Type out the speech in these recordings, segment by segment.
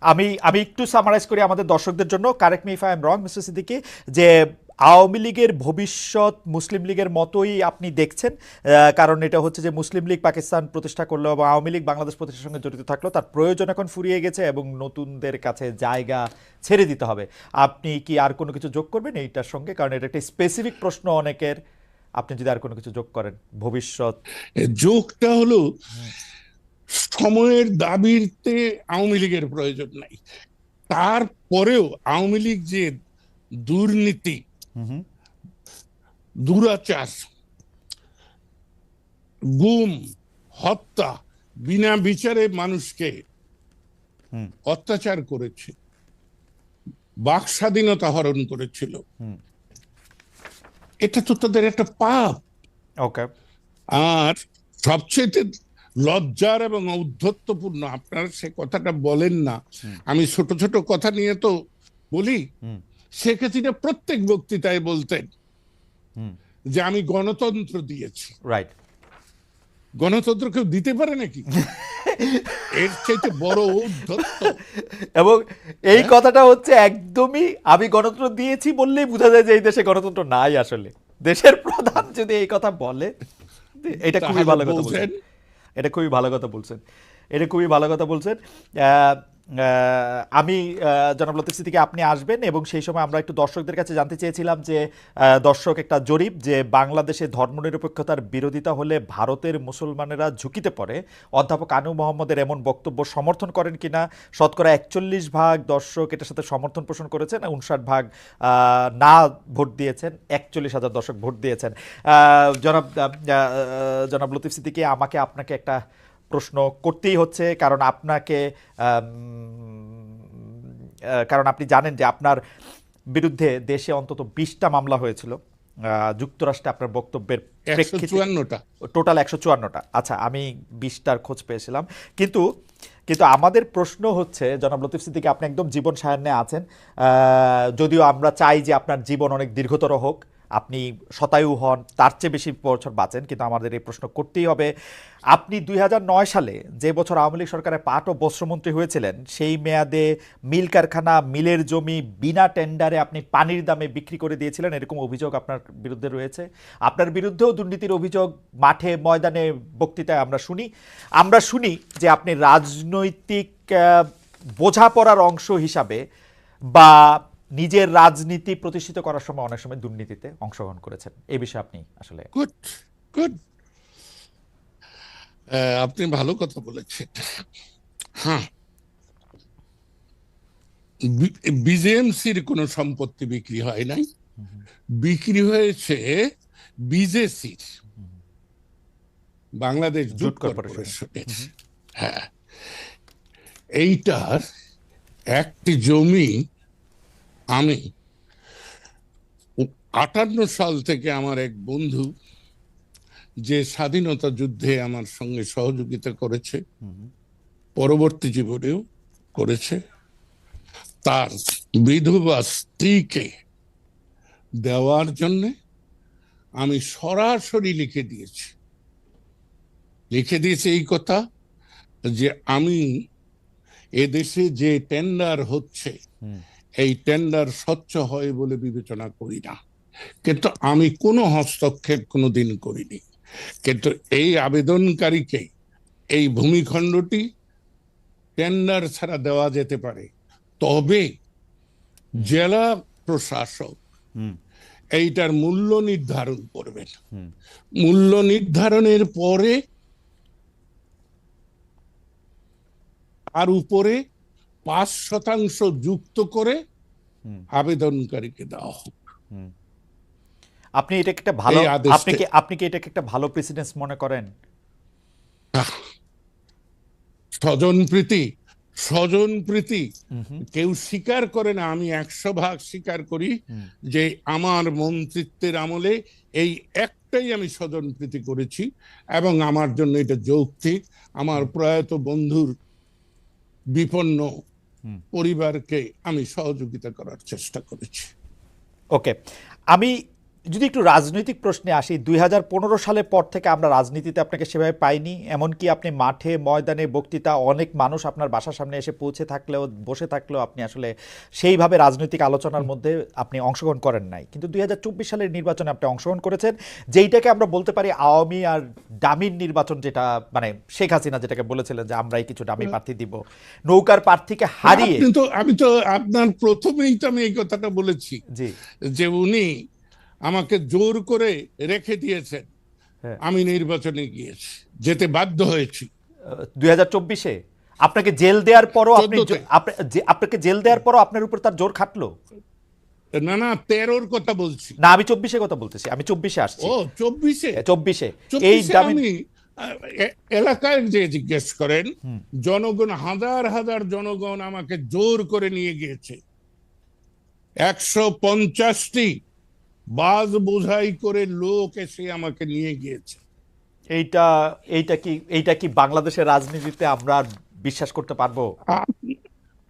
আমি আমি একটু সামারাইজ করি আমাদের দর্শকদের জন্য। Correct me if I am wrong mister Siddiqui যে আওয়ামী লীগের ভবিষ্যৎ মুসলিম লীগের মতোই আপনি দেখছেন কারণ এটা হচ্ছে যে মুসলিম লীগ পাকিস্তান প্রতিষ্ঠা করল এবং আওয়ামী লীগ বাংলাদেশ প্রতিষ্ঠার সঙ্গে জড়িত থাকল তার প্রয়োজন এখন ফুরিয়ে গেছে এবং নতুনদের কাছে জায়গা ছেড়ে দিতে হবে। আপনি কি আর কোনো কিছু যোগ করবেন এইটার সঙ্গে? কারণ এটা একটা স্পেসিফিক প্রশ্ন অনেকের। আপনি যদি আর কোনো কিছু যোগ করেন ভবিষ্যৎ যোগটা হলো সময়ের দাবিতে আওয়ামী লীগের প্রয়োজন নাই। তারপরেও আওয়ামী লীগ যে দুর্নীতি দুরাচার গুম হত্যা বিনা বিচারে মানুষকে হুম। অত্যাচার করেছে বাক স্বাধীনতা হরণ করেছিল। হুম। এটা তো তাদের একটা পাপ। ওকে আর সবচেয়ে লজ্জার এবং ঔদ্ধত্যপূর্ণ। আপনারা সে কথাটা বলেন না। আমি ছোট ছোট কথা নিয়ে তো বলি। শেখ হাসিনা প্রত্যেক বক্তৃতায় বলতেন যে আমি গণতন্ত্র দিয়েছি। রাইট গণতন্ত্র কেউ দিতে পারে নাকি? এর চাইতে বড় ঔদ্ধত্য। এবং এই কথাটা হচ্ছে একদমই আমি গণতন্ত্র দিয়েছি বললেই বোঝা যায় যে এই দেশে গণতন্ত্র নাই আসলে। দেশের প্রধান যদি এই কথা বলে এটা খুবই ভালো কথা বলছেন, এটা খুবই ভালো কথা বলছেন। এটা খুবই ভালো কথা বলছেন। আমি জনাব লতিফ আপনি আসবেন এবং সেই সময় আমরা একটু দর্শকদের কাছে জানতে চেয়েছিলাম যে দর্শক একটা জরিপ যে বাংলাদেশে ধর্মনিরপেক্ষতার বিরোধিতা হলে ভারতের মুসলমানেরা ঝুঁকিতে পড়ে। অধ্যাপক আনু মোহাম্মদের এমন বক্তব্য সমর্থন করেন কিনা? শতকরা একচল্লিশ ভাগ দর্শক এটার সাথে সমর্থন পোষণ করেছেন, উনষাট ভাগ না ভোট দিয়েছেন, একচল্লিশ হাজার দর্শক ভোট দিয়েছেন। জনাব জনাব লতিফ সিদ্দিকী, আমাকে আপনাকে একটা প্রশ্ন করতেই হচ্ছে কারণ আপনাকে কারণ আপনি জানেন যে আপনার বিরুদ্ধে দেশে অন্তত বিশটা মামলা হয়েছিল। যুক্তরাষ্ট্রে আপনার বক্তব্যের চুয়ান্নটা। টোটাল একশো চুয়ান্নটা। আচ্ছা আমি বিশটার খোঁজ পেয়েছিলাম। কিন্তু কিন্তু আমাদের প্রশ্ন হচ্ছে জনাব লতিফ সিদ্দিকী আপনি একদম জীবন সায়ান্নে আছেন। যদিও আমরা চাই যে আপনার জীবন অনেক দীর্ঘতর হোক আপনি শতায়ু হন, তার চেয়ে বেশি বছর বাঁচেন, কিন্তু আমাদের এই প্রশ্ন করতেই হবে। আপনি দুই হাজার নয় সালে যে বছর আওয়ামী লীগ সরকারের পাট ও বস্ত্রমন্ত্রী হয়েছিলেন, সেই মেয়াদে মিল কারখানা, মিলের জমি বিনা টেন্ডারে আপনি পানির দামে বিক্রি করে দিয়েছিলেন, এরকম অভিযোগ আপনার বিরুদ্ধে রয়েছে। আপনার বিরুদ্ধেও দুর্নীতির অভিযোগ মাঠে, ময়দানে বক্তৃতায় আমরা শুনি। আমরা শুনি যে আপনি রাজনৈতিক বোঝাপড়ার অংশ হিসাবে বা নিজের রাজনীতি প্রতিষ্ঠিত করার সময় অনেক সময় দুর্নীতিতে অংশগ্রহণ করেছেন। এই বিষয়ে আপনি আসলে গুড গুড আপনি ভালো কথা বলেছেন। হ্যাঁ। বিজেএমসির কোনো সম্পত্তি বিক্রি হয় নাই। বিক্রি হয়েছে বিজেসির। Bangladesh jute jute corporation. কর্পোরেশনের। হ্যাঁ। এইটার একটি জমি আমি আটান্ন সাল থেকে আমার এক বন্ধু যে স্বাধীনতা যুদ্ধে আমার সঙ্গে সহযোগিতা করেছে পরবর্তী জীবনেও করেছে তার বিধবা স্ত্রীকে দেওয়ার জন্য আমি সরাসরি লিখে দিয়েছি লিখে দিয়েছি এই কথা যে আমি এদেশে যে টেন্ডার হচ্ছে। এই টেন্ডার স্বচ্ছ হয় বলে বিবেচনা করি না। কিন্তু আমি কোনো হস্তক্ষেপ কোনো দিন করিনি। কিন্তু এই আবেদনকারীকে এই ভূমিখণ্ডটি টেন্ডার ছাড়া দেওয়া যেতে পারে। তবে জেলা প্রশাসক এইটার মূল্য নির্ধারণ করবেন। মূল্য নির্ধারণের পরে তার উপরে পাঁচ শতাংশ যুক্ত করে আবেদনকারীকে দেওয়া হোক। আপনি এটাকে একটা ভালো আপনি কি আপনি কি এটাকে একটা ভালো প্রেসিডেন্স মনে করেন? স্বজন প্রীতি স্বজন প্রীতি। কেউ স্বীকার করে না আমি একশো ভাগ স্বীকার করি যে আমার মন্ত্রিত্বের আমলে এই একটাই আমি স্বজন প্রীতি করেছি এবং আমার জন্য এটা যৌক্তিক। আমার প্রয়াত বন্ধুর বিপন্ন। পরিবারকে আমি সহযোগিতা করার চেষ্টা করেছি। ওকে আমি যদি একটু রাজনৈতিক প্রশ্নে আসি দুই হাজার পনেরো সালের পর থেকে আমরা রাজনীতিতে আপনাকে সেভাবে পাইনি এমনকি আপনি মাঠে ময়দানে বক্তৃতা অনেক মানুষ আপনার বাসার সামনে এসে পৌঁছে থাকলেও বসে থাকলেও আপনি আসলে সেইভাবে রাজনৈতিক আলোচনার মধ্যে আপনি অংশগ্রহণ করেন নাই। কিন্তু দুই হাজার চব্বিশ সালের নির্বাচনে আপনি অংশগ্রহণ করেছেন যেইটাকে আমরা বলতে পারি আওয়ামী আর ডামির নির্বাচন যেটা মানে শেখ হাসিনা যেটাকে বলেছিলেন যে আমরাই কিছু ডামি প্রার্থী দিব। নৌকার প্রার্থীকে হারিয়ে কিন্তু আমি তো আপনার প্রথমেই তো আমি এই কথাটা বলেছি জি। যে উনি আমাকে জোর করে রেখে দিয়েছেন। হ্যাঁ। আমি নির্বাচনে গিয়েছি যেতে বাধ্য হয়েছি। দুই হাজার চব্বিশে আপনাকে জেল দেওয়ার পরও আপনি জ- 14 আপনি- যে- আপনাকে জেল দেওয়ার পরও আপনার উপর তার জোর খাটলো? না না তেরোর কথা বলছি। না আমি চব্বিশে কথা বলতেছি আমি চব্বিশে আসছি। ও চব্বিশে? চব্বিশে। এই আমি এলাকায় যে জিজ্ঞেস করেন জনগণ হাজার হাজার জনগণ আমাকে জোর করে নিয়ে গিয়েছে। একশো পঞ্চাশটি বাস বোঝাই করে লোক এসে আমাকে নিয়ে গিয়েছে। এইটা এইটা কি এইটা কি বাংলাদেশের রাজনীতিতে আমরা বিশ্বাস করতে পারব?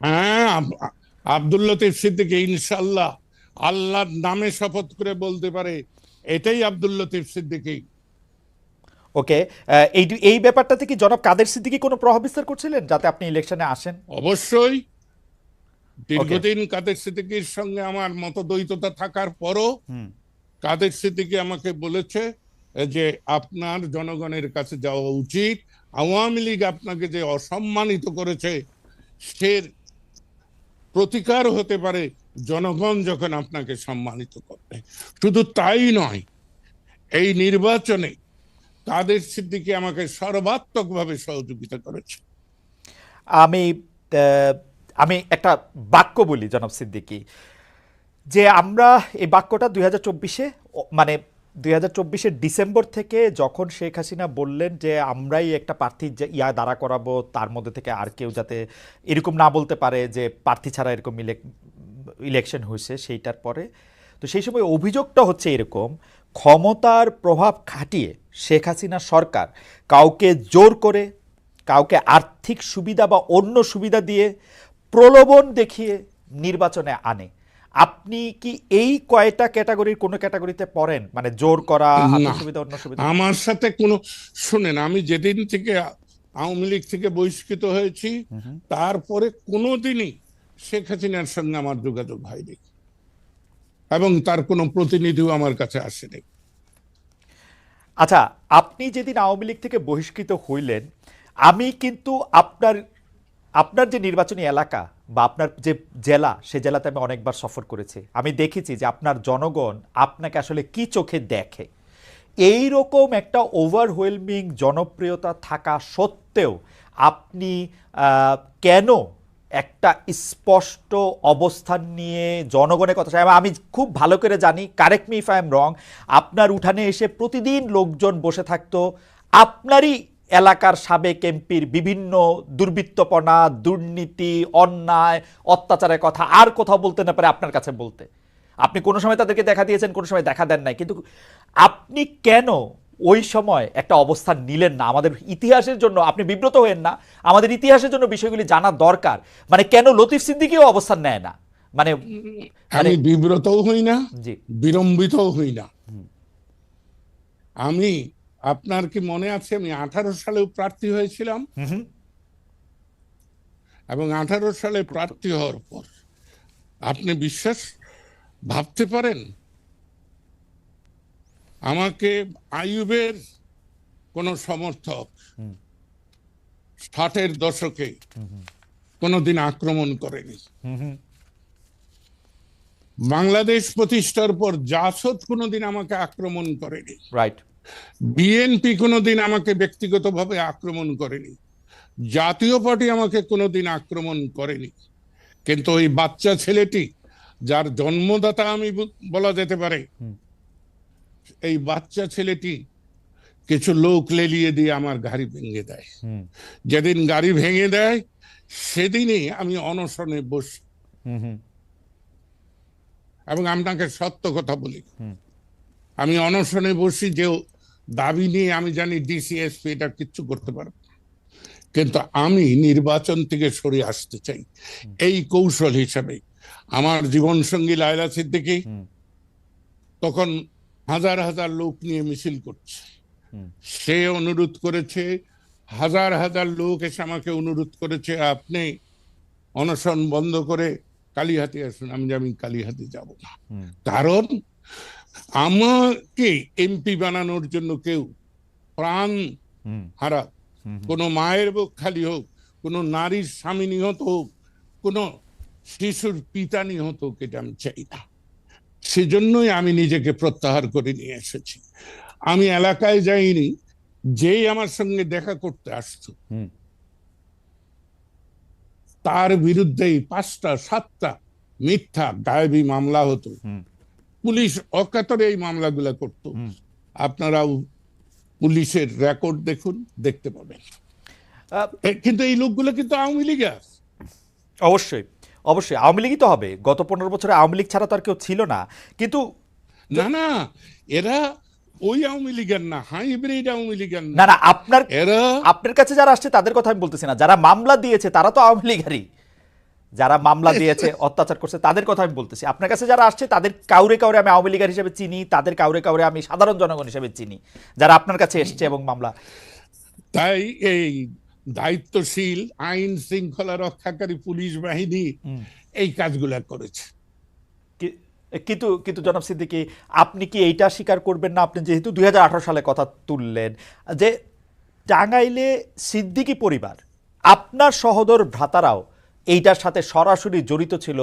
হ্যাঁ আব- আব্দুল সিদ্দিকী ইনশাল্লাহ আল্লাহর নামে শপথ করে বলতে পারে এটাই আব্দুল লতিফ সিদ্দিকী। ওকে এই এই ব্যাপারটাতে কি জনাব কাদের সিদ্দিকি কোনো প্রভাব বিস্তার করছিলেন যাতে আপনি ইলেকশনে আসেন? অবশ্যই দীর্ঘদিন কাদের সিদ্দিকীর সঙ্গে আমার মতদ্বৈততা থাকার পরও কাদের সিদ্দিকী আমাকে বলেছে যে আপনার জনগণের কাছে যাওয়া উচিত। আওয়ামী লীগ আপনাকে যে অসম্মানিত করেছে সে প্রতিকার হতে পারে জনগণ যখন আপনাকে সম্মানিত করবে। শুধু তাই নয় এই নির্বাচনে কাদের সিদ্দিকী আমাকে সর্বাত্মকভাবে সহযোগিতা করেছে। আমি আহ, আমি একটা বাক্য বলি, জনাব সিদ্দিকি, যে আমরা এই বাক্যটা দুই হাজার চব্বিশে মানে দুই হাজার চব্বিশের ডিসেম্বর থেকে যখন শেখ হাসিনা বললেন যে আমরাই একটা প্রার্থী ইয়া দাঁড়া করাবো, তার মধ্যে থেকে আর কেউ যাতে এরকম না বলতে পারে যে প্রার্থী ছাড়া এরকম ইলেকশন হয়েছে, সেইটার পরে, তো সেই সময় অভিযোগটা হচ্ছে এরকম, ক্ষমতার প্রভাব খাটিয়ে শেখ হাসিনা সরকার কাউকে জোর করে, কাউকে আর্থিক সুবিধা বা অন্য সুবিধা দিয়ে প্রলোভন দেখিয়ে নির্বাচনে আনে। আপনি কি এই কয়টা ক্যাটাগরির কোনো ক্যাটাগরিতে পড়েন? মানে জোর করা সুবিধা অন্য সুবিধা? আমার সাথে কোনো শুনেন আমি যেদিন থেকে আওয়ামী লীগ থেকে বহিষ্কৃত হয়েছি তারপরে কোনোদিনই শেখ হাসিনার সঙ্গে আমার যোগাযোগ হয়নি। এবং তার কোনো প্রতিনিধিও আমার কাছে আসেনি। আচ্ছা আপনি যেদিন আওয়ামী লীগ থেকে বহিষ্কৃত হইলেন আমি কিন্তু আপনার আপনার যে নির্বাচনী এলাকা বা আপনার যে জেলা, সে জেলাতে আমি অনেকবার সফর করেছি। আমি দেখেছি যে আপনার জনগণ আপনাকে আসলে কি চোখে দেখে। এই রকম একটা ওভারওয়েলমিং জনপ্রিয়তা থাকা সত্ত্বেও আপনি কেন একটা স্পষ্ট অবস্থান নিয়ে জনগণের কথা আমি খুব ভালো করে জানি correct me if I am wrong আপনার উঠানে এসে প্রতিদিন লোকজন বসে থাকতো, আপনারই এলাকার সাবেক এমপির বিভিন্ন দুর্বৃত্তপনা দুর্নীতি অন্যায় অত্যাচারের কথা আর কোথাও বলতে না পারে আপনার কাছে বলতে। আপনি কোনো সময় তাদেরকে দেখা দিয়েছেন কোনো সময় দেখা দেন নাই। কিন্তু আপনি কেন ওই সময় একটা অবস্থান নিলেন না? আমাদের ইতিহাসের জন্য আপনি বিব্রত হয়েন না। আমাদের ইতিহাসের জন্য বিষয়গুলি জানা দরকার। মানে কেন লতিফ সিদ্দিকিও অবস্থান নেয় না? মানে আমি বিব্রতও হই না জি। বিড়ম্বিতও হই না। আমি আপনার কি মনে আছে আমি আঠারো সালেও প্রার্থী হয়েছিলাম? এবং আঠারো সালে প্রার্থী হওয়ার পর আপনি বিশ্বাস ভাবতে পারেন? আমাকে আইয়ুবের কোন সমর্থক ষাটের দশকে কোনোদিন আক্রমণ করেনি। বাংলাদেশ প্রতিষ্ঠার পর জাসদ কোনোদিন আমাকে আক্রমণ করেনি। রাইট বিএনপি কোনোদিন আমাকে ব্যক্তিগতভাবে আক্রমণ করেনি। জাতীয় পার্টি আমাকে কোনোদিন আক্রমণ করেনি। কিন্তু ওই বাচ্চা ছেলেটি যার জন্মদাতা আমি বলা যেতে পারে এই বাচ্চা ছেলেটি কিছু লোক লেলিয়ে দিয়ে আমার গাড়ি ভেঙে দেয়। যেদিন গাড়ি ভেঙে দেয় সেদিনই আমি অনশনে বসি। এবং আপনাকে সত্য কথা বলি। আমি অনশনে বসি যে দাবি নিয়ে আমি জানি ডিসিএসপি এটা কিচ্ছু করতে পারবে না। কিন্তু আমি নির্বাচন থেকে সরে আসতে চাই। এই কৌশল হিসাবে। আমার জীবন সঙ্গী লায়লা সিদ্দিকি তখন হাজার হাজার লোক নিয়ে মিছিল করছে। সে অনুরোধ করেছে হাজার হাজার লোক এসে আমাকে অনুরোধ করেছে আপনি অনশন বন্ধ করে কালীহাতি আসুন আমি আমি কালীহাতি যাব না। কারণ আমাকে এমপি বানানোর জন্য কেউ প্রাণ হারা কোনো মায়ের বুক খালি হোক কোনো নারীর স্বামী নিহত হোক কোনো শিশুর পিতা নিহত হোক এটা আমি চাই না। সেজন্যই আমি নিজেকে প্রত্যাহার করে নিয়ে এসেছি। আমি এলাকায় যাইনি যেই আমার সঙ্গে দেখা করতে আসতো। তার বিরুদ্ধেই পাঁচটা সাতটা মিথ্যা গায়েবী মামলা হতো। পুলিশ অকাতরে এই মামলাগুলো করত। আপনারাও পুলিশের রেকর্ড দেখুন দেখতে পাবেন। কিন্তু এই লোকগুলো কিন্তু আওয়ামী লীগের। অবশ্যই অবশ্যই। আওয়ামী লীগই তো হবে। গত পনেরো বছরে আওয়ামী লীগ ছাড়া তো আর কেউ ছিল না। কিন্তু না না এরা ওই আওয়ামী লীগের না হাইব্রিড আওয়ামী লীগের না। না না আপনার এরা আপনার কাছে যারা আসছে তাদের কথা আমি বলতেছি না। যারা মামলা দিয়েছে তারা তো আওয়ামী লীগেরই। যারা মামলা দিয়েছে অত্যাচার করছে তাদের কথা আমি বলতেছি। আপনার কাছে যারা আসছে তাদের কাউরে কাউরে আমি আওয়ামী লীগের হিসেবে চিনি তাদের কাউরে কাউরে আমি সাধারণ জনগণ হিসেবে চিনি যারা আপনার কাছে এসছে এবং মামলা। তাই এই দায়িত্বশীল আইন শৃঙ্খলা রক্ষাকারী পুলিশ বাহিনী। এই কাজগুলা করেছে। কিন্তু কিন্তু জনাব সিদ্দিকী আপনি কি এইটা স্বীকার করবেন না? আপনি যেহেতু দুই হাজার আঠারো সালে কথা তুললেন যে টাঙ্গাইলে সিদ্দিকী পরিবার আপনার সহদর ভ্রাতারাও এইটার সাথে সরাসরি জড়িত ছিল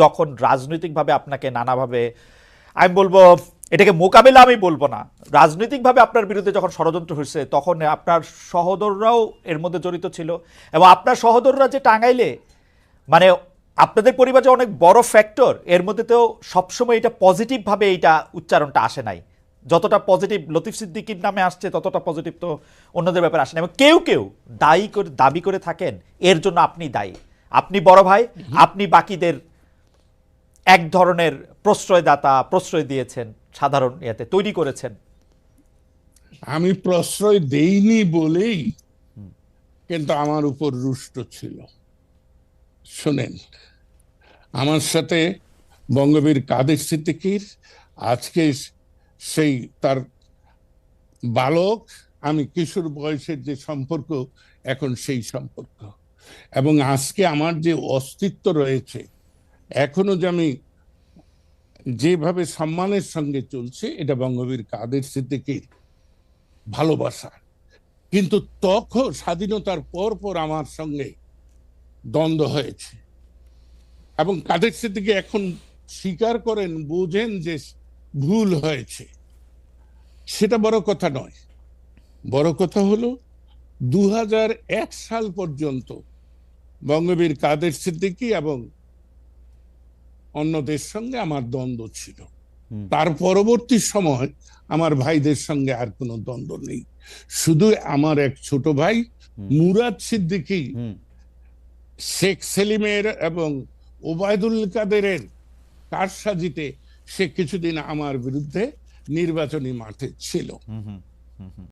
যখন রাজনৈতিকভাবে আপনাকে নানাভাবে, আমি বলব, এটাকে মোকাবেলা আমি বলব না। রাজনৈতিকভাবে আপনার বিরুদ্ধে যখন ষড়যন্ত্র হয়েছে, তখন আপনার সহোদররাও এর মধ্যে জড়িত ছিল এবং আপনার সহোদররা যে টাঙ্গাইলে মানে আপনাদের পরিবার অনেক বড় ফ্যাক্টর এর মধ্যে তো সবসময় এটা পজিটিভভাবে এইটা উচ্চারণটা আসে নাই। যতটা পজিটিভ লতিফ সিদ্দিকির নামে আসছে, ততটা পজিটিভ তো অন্যদের ব্যাপারে আসে না এবং কেউ কেউ দায়ী করে, দাবি করে থাকেন, এর জন্য আপনি দায়ী। আপনি বড় ভাই, আপনি বাকিদের এক ধরনের প্রশ্রয়দাতা, প্রশ্রয় দিয়েছেন, সাধারণ ইয়েতে তৈরি করেছেন। আমি প্রশ্রয় দেইনি বলেই কিন্তু আমার উপর রুষ্ট ছিল। শোনেন, আমার সাথে বঙ্গবীর কাদের সিদ্দিকির, আজকে সেই তার বালক, আমি কিশোর বয়সের যে সম্পর্ক, এখন সেই সম্পর্ক। এবং আজকে আমার যে অস্তিত্ব রয়েছে, এখনও যে আমি যেভাবে সম্মানের সঙ্গে চলছে, এটা বঙ্গবীর কাদের সিদ্দিকির ভালোবাসা। কিন্তু তখন স্বাধীনতার পর পর আমার সঙ্গে দ্বন্দ্ব হয়েছে। এবং কাদের সিদ্দিকি এখন স্বীকার করেন, বোঝেন যে ভুল হয়েছে। সেটা বড় কথা নয়। বড় কথা হলো দু হাজার এক সাল পর্যন্ত বঙ্গবীর কাদের সিদ্দিকি এবং অন্যদের সঙ্গে আমার দ্বন্দ্ব ছিল। তার পরবর্তী সময় আমার ভাইদের সঙ্গে আর কোনো দ্বন্দ্ব নেই। শুধু আমার এক ছোট ভাই। মুরাদ সিদ্দিকী শেখ সেলিমের এবং ওবায়দুল কাদেরের কারসাজিতে সে কিছুদিন আমার বিরুদ্ধে নির্বাচনী মাঠে ছিল।